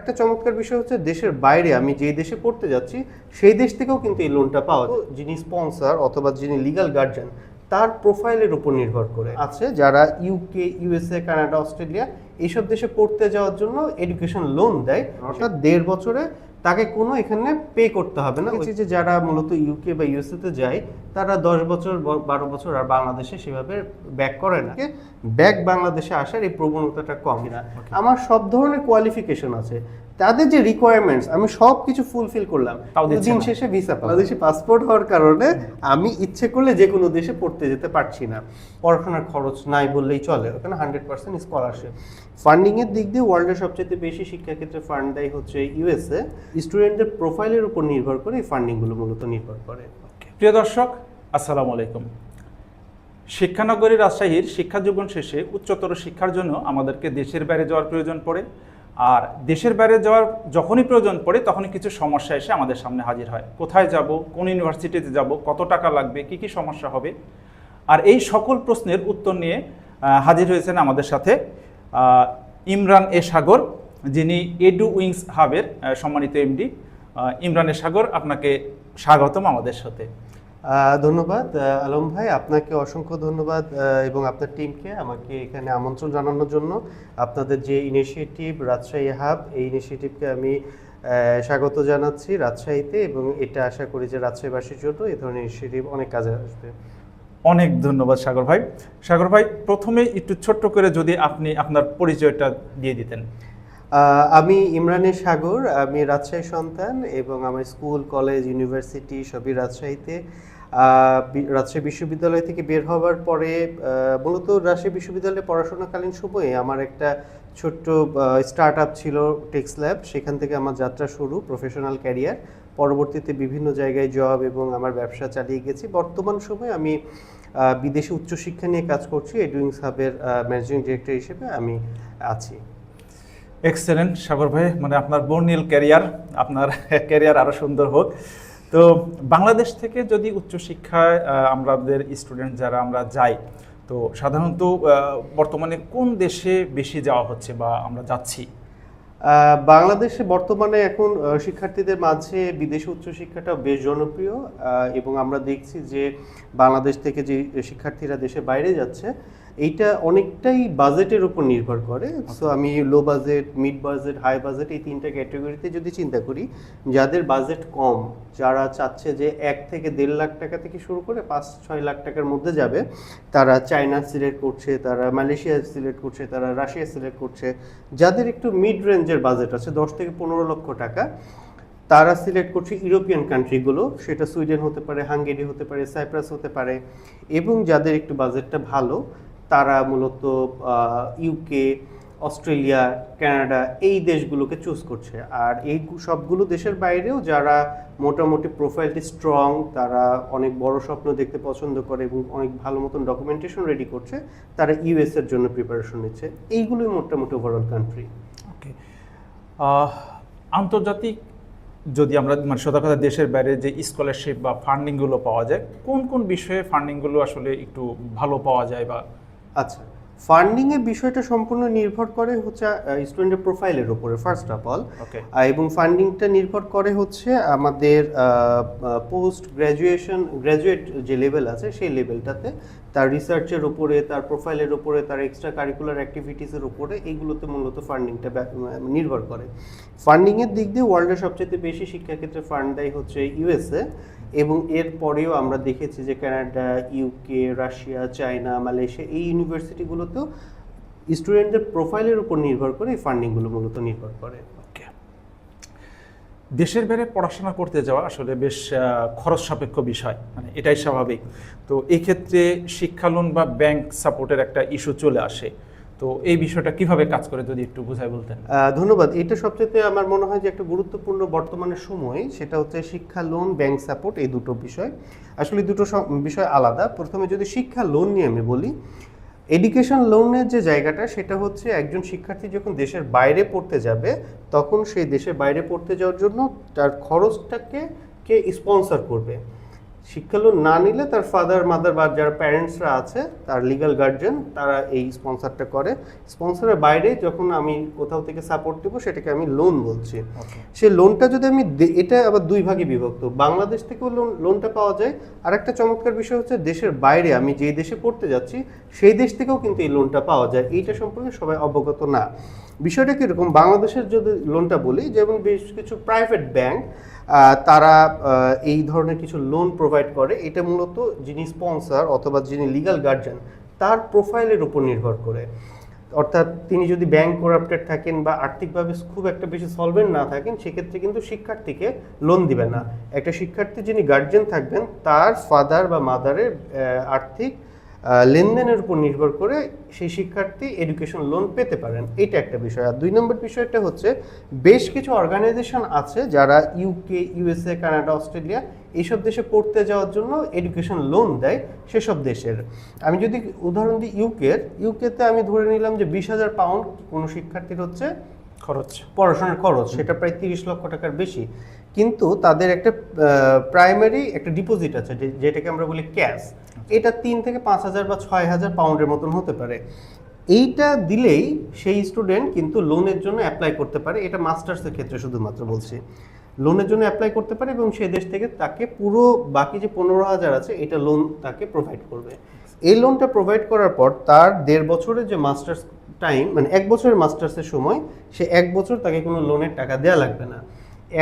একটা চমৎকার বিষয় হচ্ছে দেশের বাইরে আমি যে দেশে পড়তে যাচ্ছি, সেই দেশ থেকেও কিন্তু এই লোনটা পাওয়া যায়। যিনি স্পন্সার অথবা যিনি লিগাল গার্জেন তার প্রোফাইলের উপর নির্ভর করে আছে। যারা ইউকে ইউএসএ কানাডা অস্ট্রেলিয়া এইসব দেশে পড়তে যাওয়ার জন্য এডুকেশন লোন দেয়। অর্থাৎ দেড় বছরে তাকে কোনো এখানে পে করতে হবে না। যে যারা মূলত ইউকে বা ইউএসএ তে যায় তারা দশ বছর বারো বছর আর বাংলাদেশে সেভাবে ব্যাক করে না। ব্যাক বাংলাদেশে আসার এই প্রবণতাটা কম। না আমার সব ধরনের কোয়ালিফিকেশন আছে। তাদের যে রিকোয়ারমেন্টস আমি সব কিছু ফুলফিল করলাম দিন শেষে ভিসা বাংলাদেশে পাসপোর্ট হওয়ার কারণে আমি ইচ্ছে করলে যে কোনো দেশে পড়তে যেতে পারছি না। পড়াশোনার খরচ নাই বললেই চলে ওখানে হান্ড্রেড পার্সেন্ট স্কলারশিপ ফান্ডিং এর দিক দিয়ে ওয়ার্ল্ডের সবচেয়ে বেশি শিক্ষাক্ষেত্রে ফান্ড দেয় হচ্ছে ইউএসএ স্টুডেন্টদের প্রোফাইলের উপর নির্ভর করে এই ফান্ডিংগুলো মূলত নির্ভর করে। প্রিয় দর্শক আসসালামু আলাইকুম। শিক্ষানগরী রাজশাহীর শিক্ষা জীবন শেষে উচ্চতর শিক্ষার জন্য আমাদেরকে দেশের বাইরে যাওয়ার প্রয়োজন পড়ে। আর দেশের বাইরে যাওয়ার যখনই প্রয়োজন পড়ে, তখনই কিছু সমস্যা এসে আমাদের সামনে হাজির হয়। কোথায় যাব, কোন ইউনিভার্সিটিতে যাব, কত টাকা লাগবে, কি কি সমস্যা হবে? আর এই সকল প্রশ্নের উত্তর নিয়ে হাজির হয়েছেন আমাদের সাথে ইমরান এ সাগর, যিনি এডু উইংস হাবের সম্মানিত এমডি। ইমরান এ সাগর, আপনাকে স্বাগতম আমাদের সাথে। ধন্যবাদ আলম ভাই। আপনাকে অসংখ্য ধন্যবাদ এবং আপনার টিমকে আমাকে এখানে আমন্ত্রণ জানানোর জন্য। আপনাদের যে ইনিশিয়েটিভ রাজশাহী হাব এই ইনিশিয়েটিভকে আমি স্বাগত জানাচ্ছি রাজশাহীতে এবং এটা আশা করি যে রাজশাহীবাসীর জন্য এই ধরনের ইনিশিয়েটিভ অনেক কাজে আসবে। অনেক ধন্যবাদ সাগর ভাই। সাগর ভাই প্রথমে একটু ছোট্ট করে যদি আপনি আপনার পরিচয়টা দিয়ে দিতেন। আমি ইমরানের সাগর আমি রাজশাহী সন্তান এবং আমার স্কুল কলেজ ইউনিভার্সিটি সবই রাজশাহীতে। রাজশাহী বিশ্ববিদ্যালয় থেকে বের হওয়ার পরে মূলত রাজশাহী বিশ্ববিদ্যালয়ে পড়াশোনাকালীন সময়ে আমার একটা ছোট্ট স্টার্ট আপ ছিল টেক্স ল্যাব সেখান থেকে আমার যাত্রা শুরু প্রফেশনাল ক্যারিয়ার পরবর্তীতে বিভিন্ন জায়গায় জব এবং আমার ব্যবসা চালিয়ে গেছি। বর্তমান সময়ে আমি বিদেশে উচ্চশিক্ষা নিয়ে কাজ করছি। এডুইংস হাবের ম্যানেজিং ডিরেক্টর হিসেবে আমি আছি। এক্সেলেন্ট সাগর ভাই। মানে আপনার বর্ণিল ক্যারিয়ার আপনার ক্যারিয়ার আরও সুন্দর হোক। তো বাংলাদেশ থেকে যদি উচ্চশিক্ষায় আমাদের স্টুডেন্ট যারা আমরা যাই, তো সাধারণত বর্তমানে কোন দেশে বেশি যাওয়া হচ্ছে বা আমরা যাচ্ছি? বাংলাদেশে বর্তমানে এখন শিক্ষার্থীদের মাঝে বিদেশি উচ্চশিক্ষাটা বেশ জনপ্রিয় এবং আমরা দেখছি যে বাংলাদেশ থেকে যে শিক্ষার্থীরা দেশে বাইরে যাচ্ছে এইটা অনেকটাই বাজেটের উপর নির্ভর করে। সো আমি low budget mid budget high budget এই তিনটা ক্যাটাগরিতে যদি চিন্তা করি, যাদের বাজেট কম, যারা চাচ্ছে যে এক থেকে দেড় লাখ টাকা থেকে শুরু করে পাঁচ, ছয় লাখ টাকার মধ্যে যাবে, তারা চায়না সিলেক্ট করছে, তারা মালয়েশিয়া সিলেক্ট করছে, তারা রাশিয়া সিলেক্ট করছে, যাদের একটু মিড রেঞ্জের বাজেট আছে, দশ থেকে পনেরো লক্ষ টাকা, তারা সিলেক্ট করছে ইউরোপিয়ান কান্ট্রিগুলো সেটা সুইডেন হতে পারে হাঙ্গেরি হতে পারে সাইপ্রাস হতে পারে, এবং যাদের একটু বাজেটটা ভালো তারা মূলত ইউকে অস্ট্রেলিয়া, কানাডা এই দেশগুলোকে চুজ করছে। আর এই সবগুলো দেশের বাইরেও যারা মোটামুটি প্রোফাইলটি স্ট্রং তারা অনেক বড় স্বপ্ন দেখতে পছন্দ করে এবং অনেক ভালো মতন ডকুমেন্টেশন রেডি করছে, তারা ইউএস এর জন্য প্রিপারেশন নিচ্ছে। এইগুলোই মোটামুটি ওভারঅল কান্ট্রি ওকে আন্তর্জাতিক যদি আমরা মানে সোজা কথা দেশের বাইরে যে স্কলারশিপ বা ফান্ডিংগুলো পাওয়া যায়, কোন কোন বিষয়ে ফান্ডিংগুলো আসলে একটু ভালো পাওয়া যায় বা আচ্ছা ফান্ডিং এর বিষয়টা সম্পূর্ণ নির্ভর করে হচ্ছে স্টুডেন্টের প্রোফাইলের উপরে ফার্স্ট অফ অল এবং ফান্ডিংটা নির্ভর করে হচ্ছে আমাদের পোস্ট গ্র্যাজুয়েশন গ্র্যাজুয়েট যে লেভেল আছে সেই লেভেলটাতে তার রিসার্চের ওপরে তার প্রোফাইলের ওপরে তার এক্সট্রা কারিকুলার অ্যাক্টিভিটিসের ওপরে এইগুলোতে মূলত ফান্ডিংটা নির্ভর করে। ফান্ডিংয়ের দিক দিয়ে ওয়ার্ল্ডের সবচেয়ে বেশি শিক্ষাক্ষেত্রে ফান্ড দেয় হচ্ছে ইউএসএ এবং এর পরেও আমরা দেখেছি যে Canada UK Russia China Malaysia এই ইউনিভার্সিটিগুলোতেও স্টুডেন্টদের প্রোফাইলের উপর নির্ভর করে এই ফান্ডিংগুলো মূলত নির্ভর করে। দেশের বাইরে পড়াশোনা করতে যাওয়া আসলে বেশ খরচ সাপেক্ষ বিষয় মানে এটাই স্বাভাবিক। তো এই ক্ষেত্রে শিক্ষা লোন বা ব্যাংক সাপোর্টের একটা ইস্যু চলে আসে। তো এই বিষয়টা কীভাবে কাজ করে যদি একটু বুঝাই বলতেন? ধন্যবাদ। এটা সবচেয়ে আমার মনে হয় যে একটা গুরুত্বপূর্ণ বর্তমানের সময়, সেটা হচ্ছে শিক্ষা লোন, ব্যাংক সাপোর্ট, এই দুটো বিষয়। আসলে দুটো বিষয় আলাদা। প্রথমে যদি শিক্ষা লোন নিয়ে আমি বলি এডুকেশন লোনের যে জায়গাটা, সেটা হচ্ছে একজন শিক্ষার্থী যখন দেশের বাইরে পড়তে যাবে, তখন সেই দেশের বাইরে পড়তে যাওয়ার জন্য তার খরচটাকে কে স্পন্সর করবে। শিক্ষা লোন না নিলে তার ফাদার মাদার বা যারা প্যারেন্টসরা আছে তার লিগ্যাল গার্জেন তারা এই স্পন্সরটা করে। স্পন্সরের বাইরে যখন আমি কোথাও থেকে সাপোর্ট দেবো সেটাকে আমি লোন বলছি। সে লোনটা যদি আমি এটা আবার দুই ভাগে বিভক্ত। বাংলাদেশ থেকেও লোন লোনটা পাওয়া যায়। আর একটা চমৎকার বিষয় হচ্ছে দেশের বাইরে আমি যেই দেশে পড়তে যাচ্ছি সেই দেশ থেকেও কিন্তু এই লোনটা পাওয়া যায়। এইটা সম্পর্কে সবাই অবগত না। বিষয়টা কীরকম বাংলাদেশের যদি লোনটা বলি যেমন বেশ কিছু প্রাইভেট ব্যাংক তারা এই ধরনের কিছু লোন প্রোভাইড করে। এটা মূলত যিনি স্পন্সর অথবা যিনি লিগ্যাল গার্জিয়ান তার প্রোফাইলের উপর নির্ভর করে। অর্থাৎ তিনি যদি ব্যাংক করাপ্টেড থাকেন বা আর্থিকভাবে খুব একটা বেশি সলভেন্ট না থাকেন, সেক্ষেত্রে কিন্তু শিক্ষার্থীকে লোন দিবে না। একটা শিক্ষার্থী যিনি গার্জেন থাকবেন, তার ফাদার বা মাদারের আর্থিক লেনদেনের উপর নির্ভর করে সেই শিক্ষার্থী এডুকেশন লোন পেতে পারেন। এটা একটা বিষয়। আর দুই নম্বর বিষয়টা হচ্ছে বেশ কিছু অর্গানাইজেশন আছে যারা ইউকে ইউএসএ কানাডা অস্ট্রেলিয়া এইসব দেশে পড়তে যাওয়ার জন্য এডুকেশন লোন দেয় সেসব দেশের। আমি যদি উদাহরণ দিই ইউকের ইউকেতে আমি ধরে নিলাম যে বিশ হাজার পাউন্ড কোনো শিক্ষার্থীর হচ্ছে খরচ। পড়াশোনার খরচ। সেটা প্রায় তিরিশ লক্ষ টাকার বেশি। কিন্তু তাদের একটা প্রাইমারি একটা ডিপোজিট আছে যেটাকে আমরা বলি ক্যাশ এটা তিন থেকে পাঁচ হাজার বা ছয় হাজার পাউন্ডের মতন হতে পারে। এইটা দিলেই সেই স্টুডেন্ট কিন্তু লোনের জন্য অ্যাপ্লাই করতে পারে। এটা মাস্টার্সের ক্ষেত্রে শুধুমাত্র বলছি। লোনের জন্য অ্যাপ্লাই করতে পারে এবং সেই দেশ থেকে তাকে পুরো বাকি যে পনেরো হাজার আছে, এটা লোন তাকে প্রোভাইড করবে। এই লোনটা প্রোভাইড করার পর তার দেড় বছরের যে মাস্টার্স টাইম মানে এক বছরের মাস্টার্সের সময়, সে এক বছর তাকে কোনো লোনের টাকা দেওয়া লাগবে না।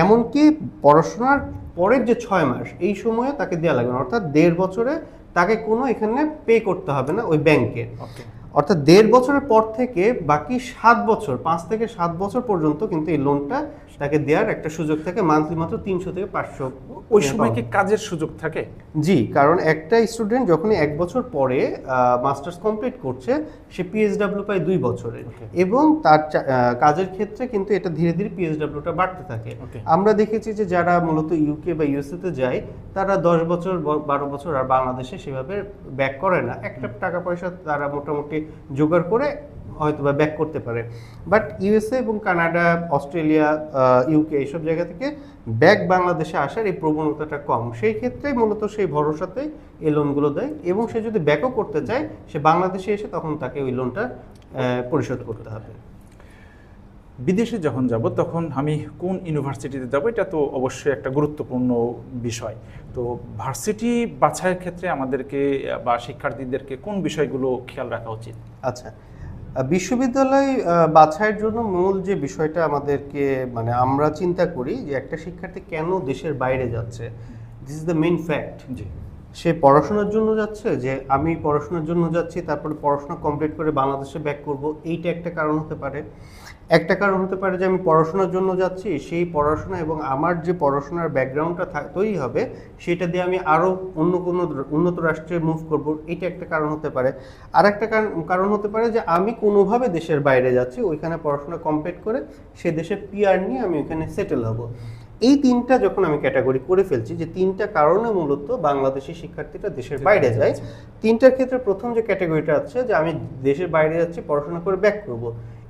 এমনকি পড়াশোনার পরের যে ছয় মাস, এই সময়ে তাকে দেওয়া লাগবে না। অর্থাৎ দেড় বছরে তাকে কোনো এখানে পে করতে হবে না ওই ব্যাংকে অর্থাৎ দেড় বছরের পর থেকে বাকি সাত বছর পাঁচ থেকে সাত বছর পর্যন্ত কিন্তু এই লোনটা তাকে দেওয়ার একটা সুযোগ থাকে মান্থলি মাত্র তিনশো থেকে পাঁচশো ওই সময় কি কাজের সুযোগ থাকে? জি কারণ একটা স্টুডেন্ট যখনই এক বছর পরে মাস্টার্স কমপ্লিট করছে সে পিএইচডাব্লিউ পায় দুই বছরে এবং তার কাজের ক্ষেত্রে কিন্তু এটা ধীরে ধীরে পিএইচডাব্লিউটা বাড়তে থাকে. আমরা দেখেছি যে যারা মূলত ইউকে বা ইউএসএতে যায় তারা দশ বছর বারো বছর আর বাংলাদেশে সেভাবে ব্যাক করে না। একটা টাকা পয়সা তারা মোটামুটি জোগাড় করে হয়তো বা ব্যাক করতে পারে। বাট ইউএসএ এবং কানাডা, অস্ট্রেলিয়া ইউকে এইসব জায়গা থেকে ব্যাক বাংলাদেশে আসার এই প্রবণতাটা কম। সেই ক্ষেত্রে মূলত সেই ভরসাতে এই লোনগুলো দেয় এবং সে যদি ব্যাকও করতে চায়, সে বাংলাদেশে এসে তখন তাকে ওই লোনটা পরিশোধ করতে হবে। বিদেশে যখন যাব তখন আমি কোন ইউনিভার্সিটিতে যাব এটা তো অবশ্যই একটা গুরুত্বপূর্ণ বিষয়। তো ভার্সিটি বাছাইয়ের ক্ষেত্রে আমাদেরকে বা শিক্ষার্থীদেরকে কোন বিষয়গুলো খেয়াল রাখা উচিত? আচ্ছা বিশ্ববিদ্যালয় বাছাইয়ের জন্য মূল যে বিষয়টা আমাদেরকে মানে আমরা চিন্তা করি যে একটা শিক্ষার্থী কেন দেশের বাইরে যাচ্ছে? This is the main fact জি। সে পড়াশোনার জন্য যাচ্ছে যে আমি পড়াশোনার জন্য যাচ্ছি তারপরে পড়াশোনা কমপ্লিট করে বাংলাদেশে ব্যাক করব এইটা একটা কারণ হতে পারে। একটা কারণ হতে পারে যে আমি পড়াশোনার জন্য যাচ্ছি সেই পড়াশোনা এবং আমার যে পড়াশোনার ব্যাকগ্রাউন্ডটা তৈরি হবে সেটা দিয়ে আমি আরও অন্য কোনো উন্নত রাষ্ট্রে মুভ করব এটা একটা কারণ হতে পারে। আর একটা কারণ- কারণ হতে পারে যে আমি কোনোভাবে দেশের বাইরে যাচ্ছি ওইখানে পড়াশোনা কমপ্লিট করে সে দেশে পিআর নিয়ে আমি ওইখানে সেটেল হব। এই তিনটা যখন আমি ক্যাটাগরি করে ফেলছি যে তিনটা কারণে মূলত বাংলাদেশি শিক্ষার্থীরা দেশের বাইরে যায় তিনটার ক্ষেত্রে প্রথম যে ক্যাটাগরিটা আছে যে আমি দেশের বাইরে যাচ্ছি পড়াশোনা করে ব্যাক করব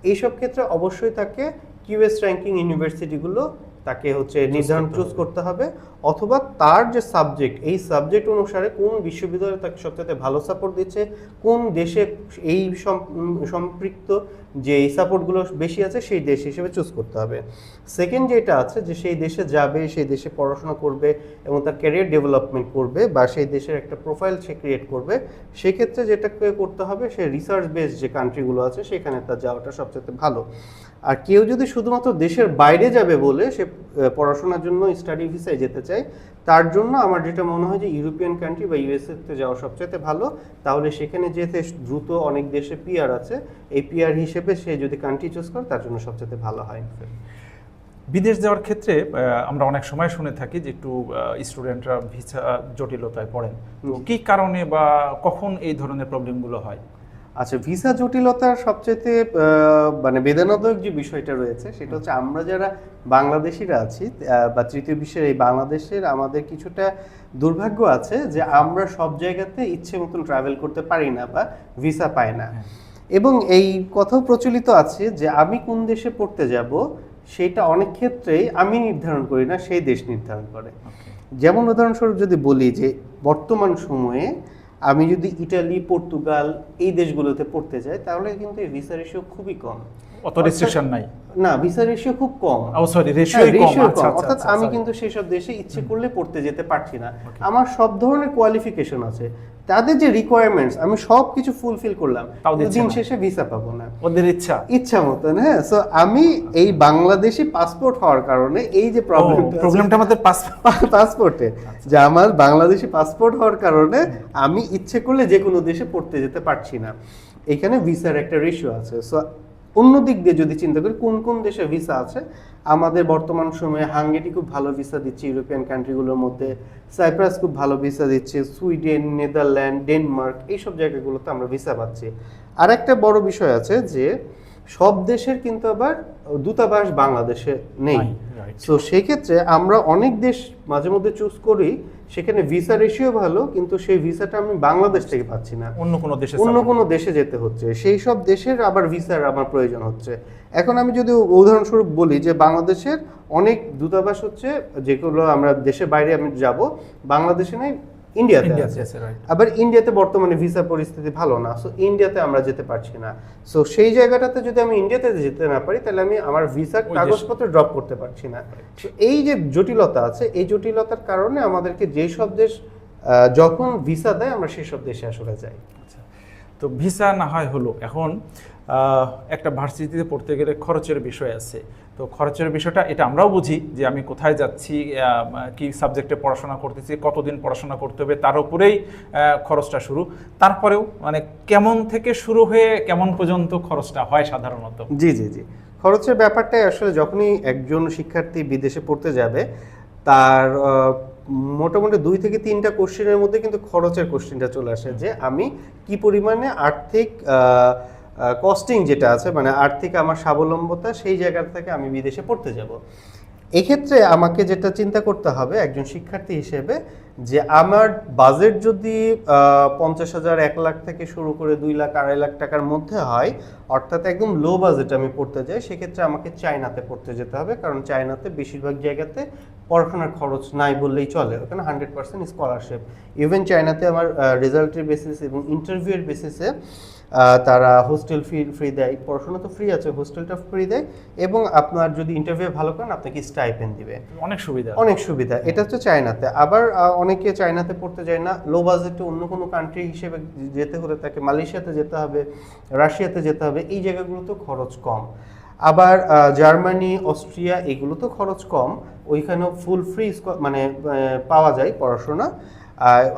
এইসব ক্ষেত্রে অবশ্যই তাকে কিউএস র্যাঙ্কিং ইউনিভার্সিটিগুলো তাকে হচ্ছে নির্ধারণ চুজ করতে হবে অথবা তার যে সাবজেক্ট এই সাবজেক্ট অনুসারে কোন বিশ্ববিদ্যালয় তাকে সবচেয়ে ভালো সাপোর্ট দিচ্ছে কোন দেশে এই সম্পৃক্ত যে এই সাপোর্টগুলো বেশি আছে সেই দেশ হিসেবে চুজ করতে হবে। সেকেন্ড যেটা আছে যে সেই দেশে যাবে সেই দেশে পড়াশোনা করবে এবং তার ক্যারিয়ার ডেভেলপমেন্ট করবে বা সেই দেশের একটা প্রোফাইল সে ক্রিয়েট করবে সেক্ষেত্রে যেটাকে করতে হবে সে রিসার্চ বেস যে কান্ট্রিগুলো আছে সেখানে তার যাওয়াটা সবচেয়ে ভালো। আর কেউ যদি শুধুমাত্র দেশের বাইরে যাবে বলে সে পড়াশোনার জন্য স্টাডি ভিসায় যেতে চায় তার জন্য আমার যেটা মনে হয় যে ইউরোপিয়ান কান্ট্রি বা ইউএসএতে যাওয়া সবচেয়ে ভালো। তাহলে সেখানে যেতে দ্রুত অনেক দেশে পিআর আছে। এই পিআর হিসেবে সে যদি কান্ট্রি চুজ করে তার জন্য সবচেয়ে ভালো হয় বিদেশ যাওয়ার ক্ষেত্রে আমরা অনেক সময় শুনে থাকি যে একটু স্টুডেন্টরা ভিসা জটিলতায় পড়েন। কি কারণে বা কখন এই ধরনের প্রবলেমগুলো হয়? আচ্ছা ভিসা জটিলতার সবচেয়ে মানে বেদনাদায়ক যে বিষয়টা রয়েছে সেটা হচ্ছে আমরা যারা বাংলাদেশিরা আছি বা তৃতীয় বিশ্বের এই বাংলাদেশের আমাদের কিছুটা দুর্ভাগ্য আছে যে আমরা সব জায়গাতে ইচ্ছে মতন ট্রাভেল করতে পারি না বা ভিসা পাই না। এবং এই কথাও প্রচলিত আছে যে আমি কোন দেশে পড়তে যাব সেটা অনেক ক্ষেত্রেই আমি নির্ধারণ করি না সেই দেশ নির্ধারণ করে। যেমন উদাহরণস্বরূপ যদি বলি যে বর্তমান সময়ে আমি যদি ইটালি, পর্তুগাল এই দেশগুলোতে পড়তে যাই, তাহলে কিন্তু এই ভিসা রেশিও খুবই কম। অত রেস্ট্রিকশন নাই। না ভিসা রেশিও খুব কম। ও সরি রেশিও কম। আচ্ছা আচ্ছা অর্থাৎ আচ্ছা, আমি। কিন্তু সেসব দেশে ইচ্ছে করলে পড়তে যেতে পারছি না। আমার সব ধরনের কোয়ালিফিকেশন আছে। তাদের যে রিকোয়ারমেন্টস আমি সব কিছু ফুলফিল করলাম। দিন শেষে ভিসা পাবো না। ওদের ইচ্ছা। ইচ্ছা মতন হ্যাঁ। সো আমি এই বাংলাদেশি পাসপোর্ট হওয়ার কারণে এই যে প্রবলেমটা প্রবলেমটা আমাদের পাস পাসপোর্টে যে আমার বাংলাদেশি পাসপোর্ট হওয়ার কারণে আমি ইচ্ছে করলে যে কোনো দেশে পড়তে যেতে পারছি না। এখানে ভিসার একটা রেশিও আছে। সো অন্য দিক দিয়ে যদি চিন্তা করি, কোন কোন দেশে ভিসা আছে? আমাদের বর্তমান সময়ে হাঙ্গেরি খুব ভালো ভিসা দিচ্ছে, ইউরোপিয়ান কান্ট্রিগুলোর মধ্যে। সাইপ্রাস খুব ভালো ভিসা দিচ্ছে, সুইডেন, নেদারল্যান্ড, ডেনমার্ক, এইসব জায়গাগুলোতে আমরা ভিসা পাচ্ছি। আর একটা বড় বিষয় আছে যে, সব দেশের কিন্তু আবার দূতাবাস বাংলাদেশে নেই. সো সেক্ষেত্রে আমরা অনেক দেশ মাঝে মধ্যে চুজ করি সেখানে ভিসা রেশিও ভালো কিন্তু সেই ভিসাটা আমি বাংলাদেশ থেকে পাচ্ছি না। অন্য কোনো দেশে অন্য কোনো দেশে যেতে হচ্ছে। সেই সব দেশের আবার ভিসার আমার প্রয়োজন হচ্ছে। এখন আমি যদি উদাহরণস্বরূপ বলি যে বাংলাদেশের অনেক দূতাবাস হচ্ছে যেগুলো আমরা দেশের বাইরে আমি যাব বাংলাদেশে নেই ইন্ডিয়াতে. আবার ইন্ডিয়াতে বর্তমানে ভিসা পরিস্থিতি ভালো না সো ইন্ডিয়াতে আমরা যেতে পারছি না সো সেই জায়গাটাতে যদি আমি ইন্ডিয়াতে যেতে না পারি তাহলে আমি আমার ভিসার কাগজপত্র ড্রপ করতে পারছি না এই যে জটিলতা আছে এই জটিলতার কারণে আমাদেরকে যেসব দেশ আহ, যখন ভিসা দেয় আমরা সেসব দেশে আসলে যাই। তো ভিসা না হয় হলো। এখন একটা ভার্সিটিতে পড়তে গেলে খরচের বিষয় আছে। তো খরচের বিষয়টা এটা আমরাও বুঝি যে আমি কোথায় যাচ্ছি কি সাবজেক্টে পড়াশোনা করতেছি, কতদিন পড়াশোনা করতে হবে, তার উপরেই খরচটা শুরু। তারপরেও মানে কেমন থেকে শুরু হয়ে কেমন পর্যন্ত খরচটা হয় সাধারণত? জি জি জি। খরচের ব্যাপারটাই আসলে যখনই একজন শিক্ষার্থী বিদেশে পড়তে যাবে, তার মোটামুটি দুই থেকে তিনটা কোশ্চেনের মধ্যে কিন্তু খরচের কোশ্চেনটা চলে আসে যে আমি কি পরিমাণে আর্থিক কস্টিং যেটা আছে মানে আর্থিক আমার স্বাবলম্বতা সেই জায়গা থেকে আমি বিদেশে পড়তে যাব। এক্ষেত্রে আমাকে যেটা চিন্তা করতে হবে একজন শিক্ষার্থী হিসেবে যে আমার বাজেট যদি পঞ্চাশ হাজার, এক লাখ থেকে শুরু করে দুই লাখ, আড়াই লাখ টাকার মধ্যে হয়, অর্থাৎ একদম লো বাজেট আমি পড়তে যাই, সেক্ষেত্রে আমাকে চায়নাতে পড়তে যেতে হবে, কারণ চায়নাতে বেশিরভাগ জায়গাতে পড়াশোনার খরচ নাই বললেই চলে। ওখানে হান্ড্রেড পার্সেন্ট স্কলারশিপ ইভেন চায়নাতে আমার রেজাল্টের বেসিস এবং ইন্টারভিউয়ের বেসিসে তারা হোস্টেল ফি ফ্রি দেয়। পড়াশোনা তো ফ্রি আছে হোস্টেলটা ফ্রি দেয় এবং আপনার যদি ইন্টারভিউ ভালো করেন আপনাকে স্টাইপেন দিবে। অনেক সুবিধা। অনেক সুবিধা। এটা হচ্ছে চায়নাতে আবার অনেকে চায়নাতে পড়তে যায় না। লো বাজেটে অন্য কোনো কান্ট্রি হিসেবে যেতে হলে তাকে মালয়েশিয়াতে যেতে হবে রাশিয়াতে যেতে হবে। এই জায়গাগুলোতে খরচ কম। আবার জার্মানি, অস্ট্রিয়া, এগুলো তো খরচ কম। ওইখানেও ফুল ফ্রি মানে পাওয়া যায় পড়াশোনা।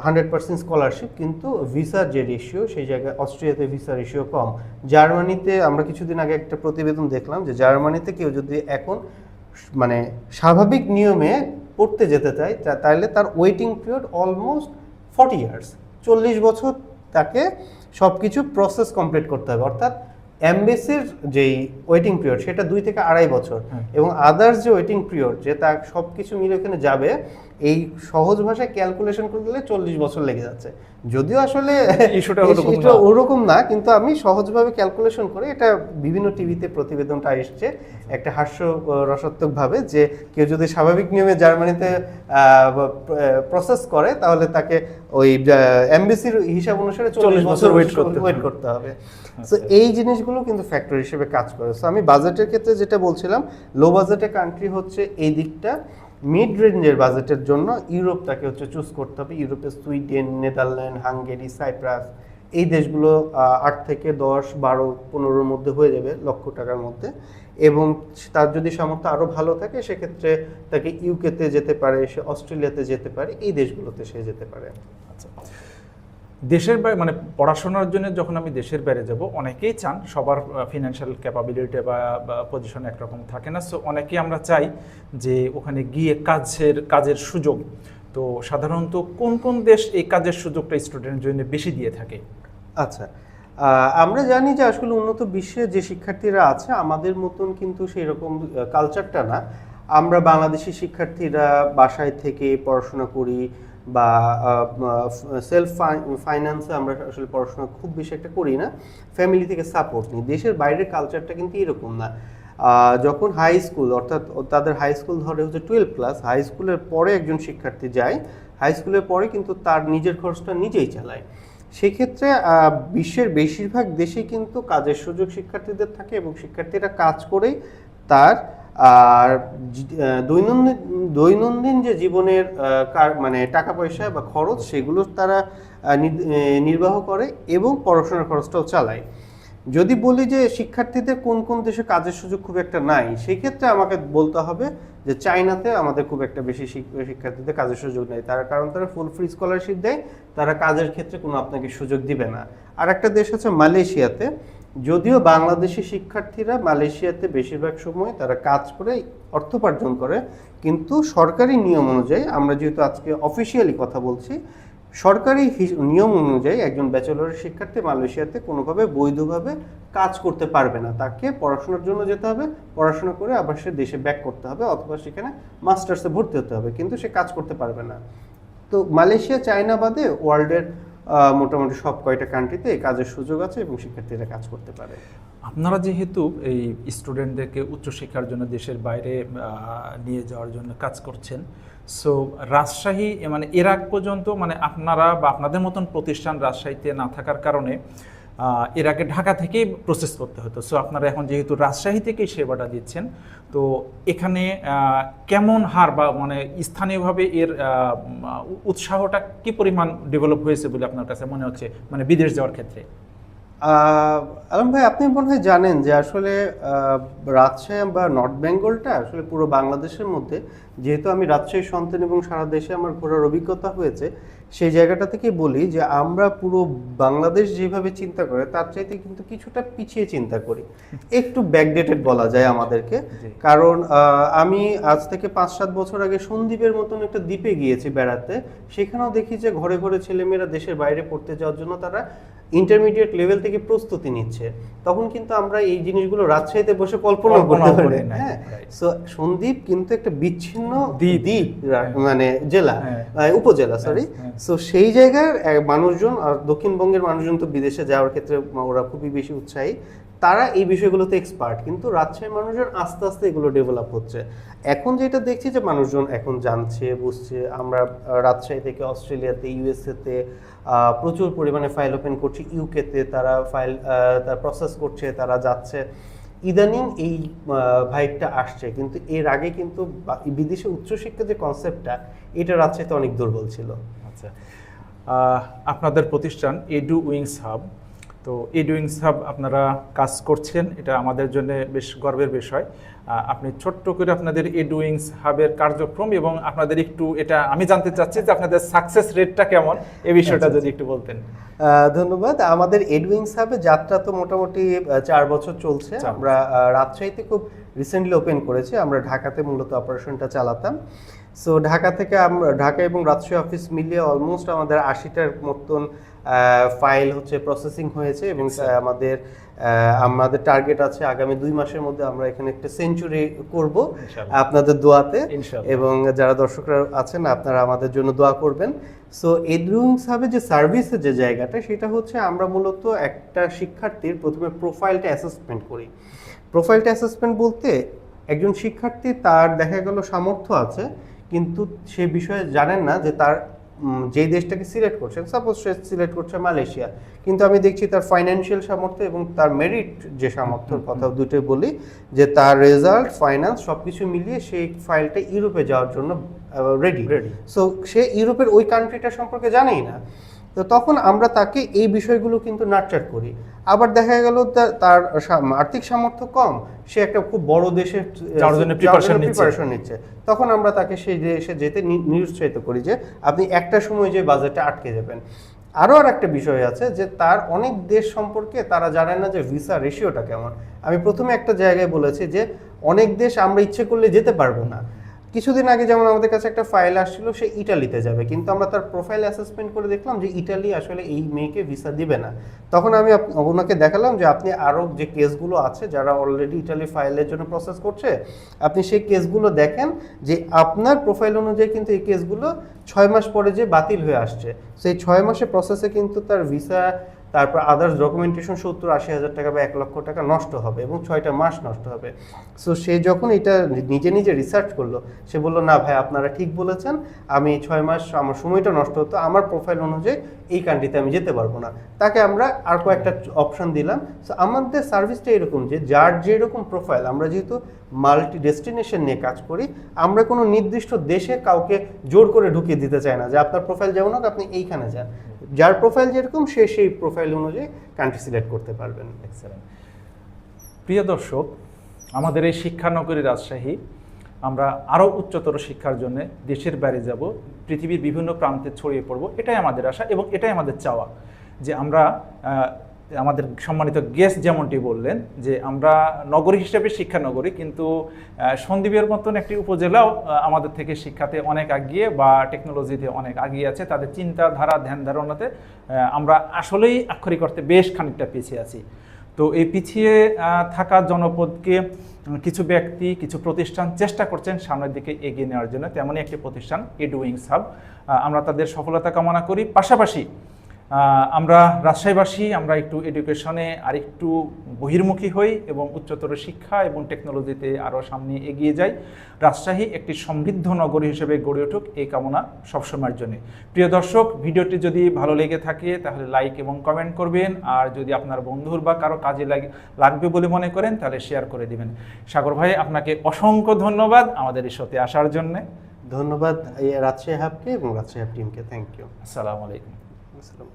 হান্ড্রেড পার্সেন্ট স্কলারশিপ কিন্তু ভিসার যে রেশিও সেই জায়গায় অস্ট্রিয়াতে ভিসা রেশিও কম। জার্মানিতে আমরা কিছুদিন আগে একটা প্রতিবেদন দেখলাম যে জার্মানিতে কেউ যদি এখন মানে স্বাভাবিক নিয়মে পড়তে যেতে চায় তাহলে তার waiting period almost forty years চল্লিশ বছর তাকে সব কিছু প্রসেস কমপ্লিট করতে হবে। অর্থাৎ এমবেসির যেই ওয়েটিং পিরিয়ড সেটা দুই থেকে আড়াই বছর। এবং আদার্স যে ওয়েটিং পিরিয়ড যে তার সব কিছু মিলে ওখানে যাবে এই সহজ ভাষায় ক্যালকুলেশন করতে গেলে চল্লিশ বছর লেগে যাচ্ছে যদিও আসলে ইস্যুটা ওরকম না। কিন্তু আমি সহজভাবে ক্যালকুলেশন করে এটা বিভিন্ন টিভিতে প্রতিবেদনটা এসছে একটা হাস্য রসাত্মক ভাবে যে কেউ যদি স্বাভাবিক নিয়মে জার্মানিতে প্রসেস করে তাহলে তাকে ওই এমবিসির হিসাব অনুসারে চল্লিশ বছর ওয়েট করতে হবে। সো এই জিনিসগুলো কিন্তু ফ্যাক্টর হিসেবে কাজ করে। সো আমি বাজেটের ক্ষেত্রে যেটা বলছিলাম লো বাজেটের কান্ট্রি হচ্ছে এই দিকটা। মিড রেঞ্জের বাজেটের জন্য ইউরোপ তাকে হচ্ছে চুজ করতে হবে। ইউরোপে সুইডেন, নেদারল্যান্ড, হাঙ্গেরি, সাইপ্রাস, এই দেশগুলো আট থেকে দশ, বারো, পনেরোর মধ্যে হয়ে যাবে লক্ষ টাকার মধ্যে। এবং তার যদি সামর্থ্য আরও ভালো থাকে, সেক্ষেত্রে তাকে ইউকেতে যেতে পারে, সে অস্ট্রেলিয়াতে যেতে পারে, এই দেশগুলোতে সে যেতে পারে। আচ্ছা। দেশের মানে পড়াশোনার জন্য যখন আমি দেশের বাইরে যাব, অনেকেই চান সবার ফিনান্সিয়াল ক্যাপাবিলিটি বা পজিশন একরকম থাকে না। সো অনেকেই আমরা চাই যে ওখানে গিয়ে কাজের কাজের সুযোগ। তো সাধারণত কোন কোন দেশ এই কাজের সুযোগটা স্টুডেন্টের জন্য বেশি দিয়ে থাকে? আচ্ছা আমরা জানি যে আসলে উন্নত বিশ্বে যে শিক্ষার্থীরা আছে, আমাদের মতন কিন্তু সেই রকম কালচারটা না। আমরা বাংলাদেশি শিক্ষার্থীরা বাসায় থেকে পড়াশোনা করি বা সেলফ ফাইন্যান্সে আমরা আসলে পড়াশোনা খুব বেশি একটা করি না। ফ্যামিলি থেকে সাপোর্ট নিই। দেশের বাইরের কালচারটা কিন্তু এরকম না। যখন হাই স্কুল অর্থাৎ তাদের হাই স্কুল ধরে হচ্ছে টুয়েলভ ক্লাস হাই স্কুলের পরে একজন শিক্ষার্থী যায়। হাই স্কুলের পরে কিন্তু তার নিজের খরচটা নিজেই চালায়। সেক্ষেত্রে বিশ্বের বেশিরভাগ দেশে কিন্তু কাজের সুযোগ শিক্ষার্থীদের থাকে এবং শিক্ষার্থীরা কাজ করেই তার আর দৈনন্দিন দৈনন্দিন যে জীবনের মানে টাকা পয়সা বা খরচ, সেগুলো তারা নির্বাহ করে এবং পড়াশোনার খরচটাও চালায়। যদি বলি যে শিক্ষার্থীদের কোন কোন দেশে কাজের সুযোগ খুব একটা নাই, সেক্ষেত্রে আমাকে বলতে হবে যে চায়নাতে আমাদের খুব একটা বেশি শিক- শিক্ষার্থীদের কাজের সুযোগ নেই। তার কারণ তারা ফুল ফ্রি স্কলারশিপ দেয়, তারা কাজের ক্ষেত্রে কোনো আপনাকে সুযোগ দিবে না। আর একটা দেশ আছে মালয়েশিয়াতে। যদিও বাংলাদেশি শিক্ষার্থীরা মালয়েশিয়াতে বেশিরভাগ সময় তারা কাজ করে, অর্থ উপার্জন করে, কিন্তু সরকারি নিয়ম অনুযায়ী, আমরা যেহেতু আজকে অফিসিয়ালি কথা বলছি, সরকারি নিয়ম অনুযায়ী একজন ব্যাচেলরের শিক্ষার্থী মালয়েশিয়াতে কোনোভাবে বৈধভাবে কাজ করতে পারবে না। তাকে পড়াশোনার জন্য যেতে হবে, পড়াশোনা করে আবার সে দেশে ব্যাক করতে হবে, অথবা সেখানে মাস্টার্সে ভর্তি হতে হবে, কিন্তু সে কাজ করতে পারবে না। তো মালয়েশিয়া চায়না বাদে ওয়ার্ল্ডের মোটামুটি সব কয়টা কান্ট্রিতে কাজের সুযোগ আছে এবং শিক্ষার্থীরা কাজ করতে পারে। আপনারা যেহেতু এই স্টুডেন্টদেরকে উচ্চশিক্ষার জন্য দেশের বাইরে নিয়ে যাওয়ার জন্য কাজ করছেন সো রাজশাহী মানে এর আগ পর্যন্ত মানে আপনারা বা আপনাদের মতন প্রতিষ্ঠান রাজশাহীতে না থাকার কারণে এর আগে ঢাকা থেকেই প্রসেস করতে হতো। সো আপনারা এখন যেহেতু রাজশাহী থেকেই সেবাটা দিচ্ছেন, তো এখানে কেমন হার বা মানে স্থানীয়ভাবে এর উৎসাহটা কি পরিমাণ ডেভেলপ হয়েছে বলে আপনার কাছে মনে হচ্ছে মানে বিদেশ যাওয়ার ক্ষেত্রে? আলম ভাই, আপনি মনে হয় জানেন যে আসলে রাজশাহী বা নর্থ বেঙ্গলটা আসলে পুরো বাংলাদেশের মধ্যে, যেহেতু আমি রাজশাহী সন্তান এবং সারা দেশে আমার ঘোরার অভিজ্ঞতা হয়েছে সেই জায়গাটা থেকে বলি যে আমরা পুরো বাংলাদেশ যেভাবে চিন্তা করে তার চাইতে কিন্তু কিছুটা পিছিয়ে চিন্তা করি। একটু ব্যাকডেটেড বলা যায় আমাদেরকে। কারণ আহ, আমি আজ থেকে পাঁচ সাত বছর আগে সন্দ্বীপের মতন একটা দ্বীপে গিয়েছি বেড়াতে। সেখানেও দেখি যে ঘরে ঘরে ছেলেমেয়েরা দেশের বাইরে পড়তে যাওয়ার জন্য তারা ইন্টারমিডিয়েট লেভেল থেকে প্রস্তুতি নিচ্ছে তখন কিন্তু আমরা এই জিনিসগুলো রাজশাহীতে বসে কল্পনা করতে পারি হ্যাঁ. সো সন্দ্বীপ কিন্তু একটা বিচ্ছিন্ন দ্বীপ। হ্যাঁ। মানে জেলা হ্যাঁ। উপজেলা সরি হ্যাঁ। সো সেই জায়গার মানুষজন আর দক্ষিণবঙ্গের মানুষজন তো বিদেশে যাওয়ার ক্ষেত্রে ওরা খুবই বেশি উৎসাহী তারা এই বিষয়গুলোতে এক্সপার্ট কিন্তু রাজশাহীর মানুষজন আস্তে আস্তে এগুলো ডেভেলপ হচ্ছে এখন যেটা দেখছি যে মানুষজন এখন জানছে বুঝছে আমরা রাজশাহী থেকে অস্ট্রেলিয়াতে ইউএসএতে প্রচুর পরিমাণে ফাইল ওপেন করছে। ইউকেতে তারা ফাইল তারা প্রসেস করছে, তারা যাচ্ছে। ইদানিং এই ভাইবটা আসছে। কিন্তু এর আগে কিন্তু বিদেশে উচ্চশিক্ষা যে কনসেপ্টটা এটা রাজশাহীতে অনেক দুর্বল ছিল। আচ্ছা। আপনাদের প্রতিষ্ঠান এডু উইংস হাব তো এডু উইংস হাব আপনারা কাজ করছেন এটা আমাদের জন্য বেশ গর্বের বিষয়। আপনি ছোট্ট করে আপনাদের এডু উইংস হাবের কার্যক্রম এবং আপনাদের একটু এটা আমি জানতে চাচ্ছি যে আপনাদের সাকসেস রেটটা কেমন? এই বিষয়টা আচ্ছা, যদি একটু বলতেন। ধন্যবাদ। আমাদের এডউইংস হাবে যাত্রা তো মোটামুটি চার বছর চলছে। আমরা রাজশাহীতে খুব রিসেন্টলি ওপেন করেছি। আমরা ঢাকাতে মূলত অপারেশনটা চালাতাম। সো ঢাকা থেকে আমরা ঢাকা এবং রাজশাহী অফিস মিলিয়ে অলমোস্ট আমাদের আশিটার মতন ফাইল হচ্ছে প্রসেসিং হয়েছে এবং আমাদের আমাদের টার্গেট আছে আগামী দুই মাসের মধ্যে আমরা এখানে একটা সেঞ্চুরি করব আপনাদের দোয়াতে এবং যারা দর্শকরা আছেন আপনারা আমাদের জন্য দোয়া করবেন। সো এডুইংস হবে যে সার্ভিসের যে জায়গাটা সেটা হচ্ছে আমরা মূলত একটা শিক্ষার্থীর প্রথমে প্রোফাইলটা অ্যাসেসমেন্ট করি। প্রোফাইলটা অ্যাসেসমেন্ট বলতে একজন শিক্ষার্থী তার দেখা গেল সামর্থ্য আছে কিন্তু সে বিষয়ে জানেন না যে তার যেই দেশটাকে সিলেক্ট করছেন সাপোজ সে সিলেক্ট করছে মালয়েশিয়া কিন্তু আমি দেখছি তার ফাইন্যান্সিয়াল সামর্থ্য এবং তার মেরিট যে সামর্থ্যর কথা দুটোই বলি যে তার রেজাল্ট ফাইন্যান্স সব কিছু মিলিয়ে সেই ফাইলটা ইউরোপে যাওয়ার জন্য রেডি. সো সে ইউরোপের ওই কান্ট্রিটা সম্পর্কে জানেই না। তো তখন আমরা তাকে এই বিষয়গুলো কিন্তু নার্চার করি। আবার দেখা গেল তার আর্থিক সামর্থ্য কম সে একটা খুব বড় নিচ্ছে। প্রিপারেশন নিচ্ছে। তখন আমরা তাকে সেই দেশে যেতে নিরুৎসাহিত করি যে আপনি একটা সময় যে বাজেটটা আটকে যাবেন আরও আর একটা বিষয় আছে যে তার অনেক দেশ সম্পর্কে তারা জানেন না যে ভিসা রেশিওটা কেমন। আমি প্রথমে একটা জায়গায় বলেছি যে অনেক দেশ আমরা ইচ্ছে করলে যেতে পারব না। কিছুদিন আগে যেমন আমাদের কাছে একটা ফাইল আসছিল, সে ইটালিতে যাবে। কিন্তু আমরা তার প্রোফাইল অ্যাসেসমেন্ট করে দেখলাম যে ইটালি আসলে এই মেয়েকে ভিসা দিবে না। তখন আমি ওনাকে দেখালাম যে আপনি আরও যে কেসগুলো আছে, যারা অলরেডি ইটালি ফাইলের জন্য প্রসেস করছে, আপনি সেই কেসগুলো দেখেন যে আপনার প্রোফাইল অনুযায়ী কিন্তু এই কেসগুলো ছয় মাস পরে যে বাতিল হয়ে আসছে। সেই ছয় মাসের প্রসেসে কিন্তু তার ভিসা তারপর আদার্স ডকুমেন্টেশন সত্তর আশি হাজার টাকা বা এক লক্ষ টাকা নষ্ট হবে এবং ছয়টা মাস নষ্ট হবে। সো সে যখন এটা নিজে নিজে রিসার্চ করল, সে বলল, না ভাই, আপনারা ঠিক বলেছেন। আমি ছয় মাস, আমার সময়টা নষ্ট হতো। আমার প্রোফাইল অনুযায়ী এই কান্ট্রিতে আমি যেতে পারব না। তাকে আমরা আর কয়েকটা অপশন দিলাম। সো আমাদের সার্ভিসটা এরকম যে, যার যেরকম প্রোফাইল আমরা যেহেতু মাল্টি ডেস্টিনেশন নিয়ে কাজ করি, আমরা কোনো নির্দিষ্ট দেশে কাউকে জোর করে ঢুকিয়ে দিতে চাই না যে, আপনার প্রোফাইল যেমন হোক আপনি এইখানে যান। যার প্রোফাইল যেরকম, সে সেই প্রোফাইল অনুযায়ী কান্ট্রি সিলেক্ট করতে পারবেন। প্রিয় দর্শক, আমাদের এই শিক্ষানগরী রাজশাহী, আমরা আরও উচ্চতর শিক্ষার জন্য দেশের বাইরে যাব, পৃথিবীর বিভিন্ন প্রান্তে ছড়িয়ে পড়ব, এটাই আমাদের আশা এবং এটাই আমাদের চাওয়া যে আমরা আমাদের সম্মানিত গেস্ট যেমনটি বললেন যে আমরা নগরী হিসেবে শিক্ষা নগরী কিন্তু আহ, সন্দ্বীপের মতন একটি উপজেলাও আমাদের থেকে শিক্ষাতে অনেক আগিয়ে বা টেকনোলজিতে অনেক আগিয়ে আছে। তাদের চিন্তাধারা ধ্যান ধারণাতে আমরা আসলেই আক্ষরিক অর্থে বেশ খানিকটা পিছিয়ে আছি। তো এই পিছিয়ে থাকা জনপদকে কিছু ব্যক্তি কিছু প্রতিষ্ঠান চেষ্টা করছেন সামনের দিকে এগিয়ে নেওয়ার জন্য। তেমনই একটি প্রতিষ্ঠান এডুইং সাব আমরা তাদের সফলতা কামনা করি। পাশাপাশি আমরা রাজশাহীবাসী আমরা একটু এডুকেশনে আরেকটু বহির্মুখী হই এবং উচ্চতর শিক্ষা এবং টেকনোলজিতে আরও সামনে এগিয়ে যাই। রাজশাহী একটি সমৃদ্ধ নগরী হিসেবে গড়ে উঠুক এই কামনা সবসময়ের জন্য। প্রিয় দর্শক ভিডিওটি যদি ভালো লেগে থাকে তাহলে লাইক এবং কমেন্ট করবেন। আর যদি আপনার বন্ধুর বা কারও কাজে লাগ- লাগবে বলে মনে করেন তাহলে শেয়ার করে দিবেন। সাগর ভাই আপনাকে অসংখ্য ধন্যবাদ আমাদের এই শোতে আসার জন্য। ধন্যবাদ রাজশাহী হাবকে এবং রাজশাহী হাব টিমকে থ্যাংক ইউ আসসালামু আলাইকুম। আসসালাম